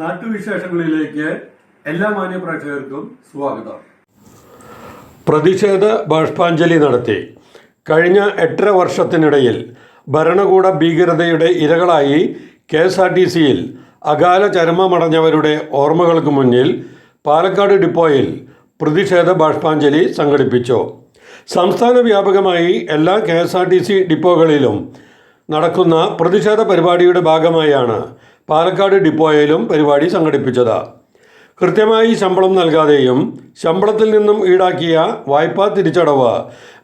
നാട്ടുവിശേഷങ്ങളിലേക്ക് എല്ലാ മാന്യപ്രേക്ഷകർക്കും സ്വാഗതം. പ്രതിഷേധ ബാഷ്പാഞ്ജലി നടത്തി. കഴിഞ്ഞ എട്ടര വർഷത്തിനിടയിൽ ഭരണകൂട ഭീകരതയുടെ ഇരകളായി കെ എസ് ആർ ടി സിയിൽ അകാല ചരമമടഞ്ഞവരുടെ ഓർമ്മകൾക്ക് മുന്നിൽ പാലക്കാട് ഡിപ്പോയിൽ പ്രതിഷേധ ബാഷ്പാഞ്ജലി സംഘടിപ്പിച്ചു. സംസ്ഥാന വ്യാപകമായി എല്ലാ K S R T C ഡിപ്പോകളിലും നടക്കുന്ന പ്രതിഷേധ പരിപാടിയുടെ ഭാഗമായാണ് പാലക്കാട് ഡിപ്പോയിലും പരിപാടി സംഘടിപ്പിച്ചത്. കൃത്യമായി ശമ്പളം നൽകാതെയും ശമ്പളത്തിൽ നിന്നും ഈടാക്കിയ വായ്പാ തിരിച്ചടവ്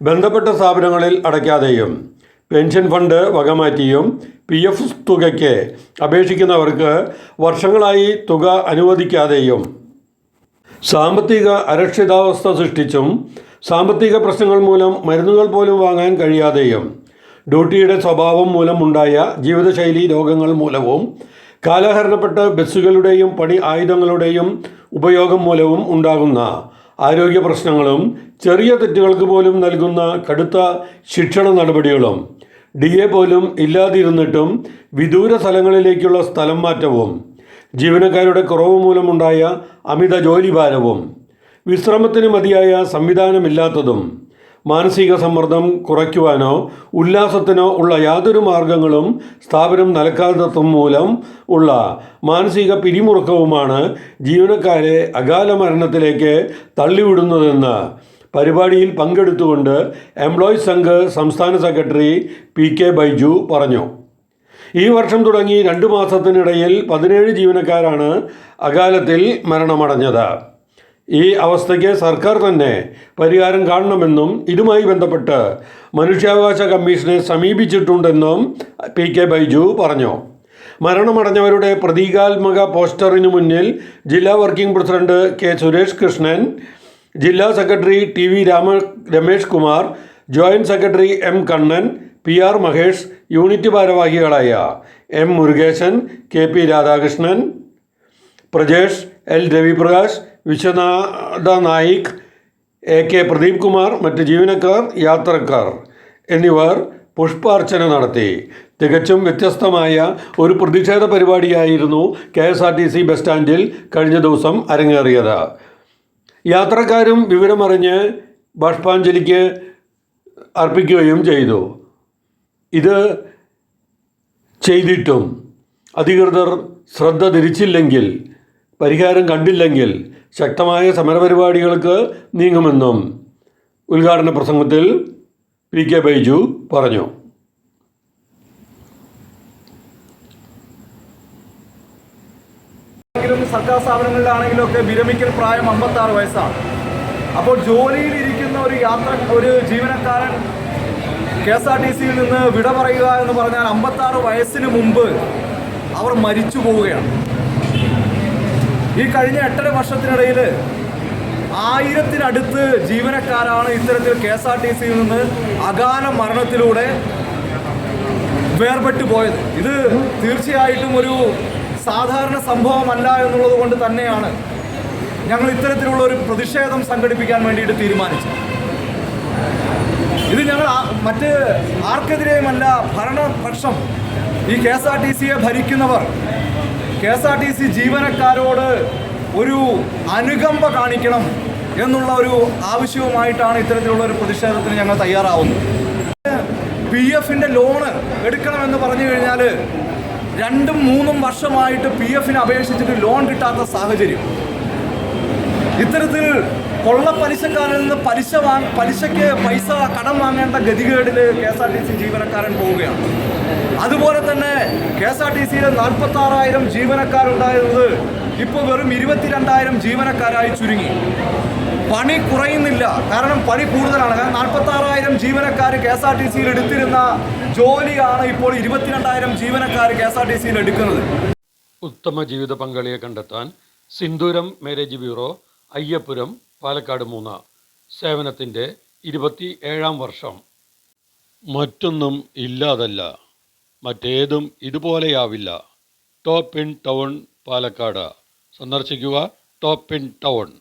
ബന്ധപ്പെട്ട സ്ഥാപനങ്ങളിൽ അടയ്ക്കാതെയും പെൻഷൻ ഫണ്ട് വകമാറ്റിയും പി എഫ് തുകയ്ക്ക് അപേക്ഷിക്കുന്നവർക്ക് വർഷങ്ങളായി തുക അനുവദിക്കാതെയും സാമ്പത്തിക അരക്ഷിതാവസ്ഥ സൃഷ്ടിച്ചും സാമ്പത്തിക പ്രശ്നങ്ങൾ മൂലം മരുന്നുകൾ പോലും വാങ്ങാൻ കഴിയാതെയും ഡ്യൂട്ടിയുടെ സ്വഭാവം മൂലമുണ്ടായ ജീവിതശൈലി രോഗങ്ങൾ മൂലവും കാലഹരണപ്പെട്ട ബസ്സുകളുടെയും പണി ആയുധങ്ങളുടെയും ഉപയോഗം മൂലവും ഉണ്ടാകുന്ന ആരോഗ്യ പ്രശ്നങ്ങളും ചെറിയ തെറ്റുകൾക്ക് പോലും നൽകുന്ന കടുത്ത ശിക്ഷണ നടപടികളും ഡി എ പോലും ഇല്ലാതിരുന്നിട്ടും വിദൂര സ്ഥലങ്ങളിലേക്കുള്ള സ്ഥലം മാറ്റവും ജീവനക്കാരുടെ കുറവ് മൂലമുണ്ടായ അമിത ജോലിഭാരവും വിശ്രമത്തിന് മതിയായ സംവിധാനമില്ലാത്തതും മാനസിക സമ്മർദ്ദം കുറയ്ക്കുവാനോ ഉല്ലാസത്തിനോ ഉള്ള യാതൊരു മാർഗങ്ങളും സ്ഥാപനം നൽകാത്തതും മൂലം ഉള്ള മാനസിക പിരിമുറുക്കവുമാണ് ജീവനക്കാരെ അകാല മരണത്തിലേക്ക് തള്ളിവിടുന്നതെന്ന് പരിപാടിയിൽ പങ്കെടുത്തുകൊണ്ട് എംപ്ലോയീസ് സംഘ് സംസ്ഥാന സെക്രട്ടറി പി കെ ബൈജു പറഞ്ഞു. ഈ വർഷം തുടങ്ങി രണ്ട് മാസത്തിനിടയിൽ പതിനേഴ് ജീവനക്കാരാണ് അകാലത്തിൽ മരണമടഞ്ഞത്. ഈ അവസ്ഥയ്ക്ക് സർക്കാർ തന്നെ പരിഹാരം കാണണമെന്നും ഇതുമായി ബന്ധപ്പെട്ട് മനുഷ്യാവകാശ കമ്മീഷനെ സമീപിച്ചിട്ടുണ്ടെന്നും പി കെ ബൈജു പറഞ്ഞു. മരണമടഞ്ഞവരുടെ പ്രതീകാത്മക പോസ്റ്ററിനു മുന്നിൽ ജില്ലാ working president K Suresh Krishnan ജില്ലാ secretary T V Rama Ramesh Kumar joint secretary M Kannan P R Mahesh unit ഭാരവാഹികളായ M Murukesan K P Radhakrishnan Prajesh L Raviprakash Vishwanatha Naik A K Pradeep Kumar മറ്റ് ജീവനക്കാർ യാത്രക്കാർ എന്നിവർ പുഷ്പാർച്ചന നടത്തി. തികച്ചും വ്യത്യസ്തമായ ഒരു പ്രതിഷേധ പരിപാടിയായിരുന്നു K S R T C bus സ്റ്റാൻഡിൽ കഴിഞ്ഞ ദിവസം അരങ്ങേറിയത്. യാത്രക്കാരും വിവരമറിഞ്ഞ് ബാഷ്പാഞ്ജലിക്ക് അർപ്പിക്കുകയും ചെയ്തു. ഇത് ചെയ്തിട്ടും അധികൃതർ ശ്രദ്ധ തിരിച്ചില്ലെങ്കിൽ പരിഹാരം കണ്ടില്ലെങ്കിൽ ശക്തമായ സമരപരിപാടികൾക്ക് നീങ്ങുമെന്നും ഉദ്ഘാടന പ്രസംഗത്തിൽ പി കെ ബൈജു പറഞ്ഞു. സർക്കാർ സ്ഥാപനങ്ങളിലാണെങ്കിലും ഒക്കെ വിരമിക്കൽ പ്രായം അമ്പത്തി ആറ് വയസ്സാണ്. അപ്പോൾ ജോലിയിൽ ഇരിക്കുന്ന ഒരു യാത്ര ഒരു ജീവനക്കാരൻ കെ എസ് ആർ ടി സിയിൽ നിന്ന് വിട പറയുക എന്ന് പറഞ്ഞാൽ അമ്പത്താറ് വയസ്സിന് മുമ്പ് അവർ മരിച്ചു പോവുകയാണ്. ഈ കഴിഞ്ഞ എട്ടര വർഷത്തിനിടയിൽ ആയിരത്തിനടുത്ത് ജീവനക്കാരാണ് ഇത്തരത്തിൽ കെ എസ് ആർ ടി സിയിൽ നിന്ന് അകാല മരണത്തിലൂടെ വേർപെട്ടു പോയത്. ഇത് തീർച്ചയായിട്ടും ഒരു സാധാരണ സംഭവമല്ല എന്നുള്ളത് കൊണ്ട് തന്നെയാണ് ഞങ്ങൾ ഇത്തരത്തിലുള്ള ഒരു പ്രതിഷേധം സംഘടിപ്പിക്കാൻ വേണ്ടിയിട്ട് തീരുമാനിച്ചത്. ഇത് ഞങ്ങൾ മറ്റ് ആർക്കെതിരെയുമല്ല ഭരണപക്ഷം ഈ കെ എസ് ആർ ടി സിയെ ഭരിക്കുന്നവർ K S R T C ജീവനക്കാരോട് ഒരു അനുകമ്പ കാണിക്കണം എന്നുള്ള ഒരു ആവശ്യവുമായിട്ടാണ് ഇത്തരത്തിലുള്ള ഒരു പ്രതിഷേധത്തിന് ഞങ്ങൾ തയ്യാറാവുന്നത്. പി എഫിന്റെ ലോണ് എടുക്കണമെന്ന് പറഞ്ഞു കഴിഞ്ഞാൽ രണ്ടും മൂന്നും വർഷമായിട്ട് പി എഫിന് അപേക്ഷിച്ചിട്ട് ലോൺ കിട്ടാത്ത സാഹചര്യം. ഇത്തരത്തിൽ കൊള്ള പലിശക്കാരിൽ നിന്ന് പലിശ വാ പലിശയ്ക്ക് പൈസ കടം വാങ്ങേണ്ട ഗതികേടിൽ K S R T C ജീവനക്കാരൻ പോവുകയാണ്. അതുപോലെ തന്നെ കെ എസ് ആർ ടി സിയിലെ നാൽപ്പത്തി ആറായിരം ജീവനക്കാരുണ്ടായിരുന്നത് ഇപ്പോൾ വെറും ഇരുപത്തിരണ്ടായിരം ജീവനക്കാരായി ചുരുങ്ങി. പണി കുറയുന്നില്ല. കാരണം പണി കൂടുതലാണ്. കാരണം നാൽപ്പത്തി ആറായിരം ജീവനക്കാർ കെ എസ് ആർ ടി സിയിൽ എടുത്തിരുന്ന ജോലിയാണ് ഇപ്പോൾ ഇരുപത്തിരണ്ടായിരം ജീവനക്കാർ കെ എസ് ആർ ടി സിയിൽ എടുക്കുന്നത്. ഉത്തമ ജീവിത പങ്കാളിയെ കണ്ടെത്താൻ സിന്ദൂരം മാരേജ് ബ്യൂറോ അയ്യപ്പുരം പാലക്കാട് മൂന്ന് സേവനത്തിന്റെ ഇരുപത്തി ഏഴാം വർഷം. മറ്റൊന്നും ഇല്ലാതല്ല. മറ്റേതും ഇതുപോലെയാവില്ല. Top in town Palakkad. സന്ദർശിക്കുക ടോപ്പ് ഇൻ ടൗൺ.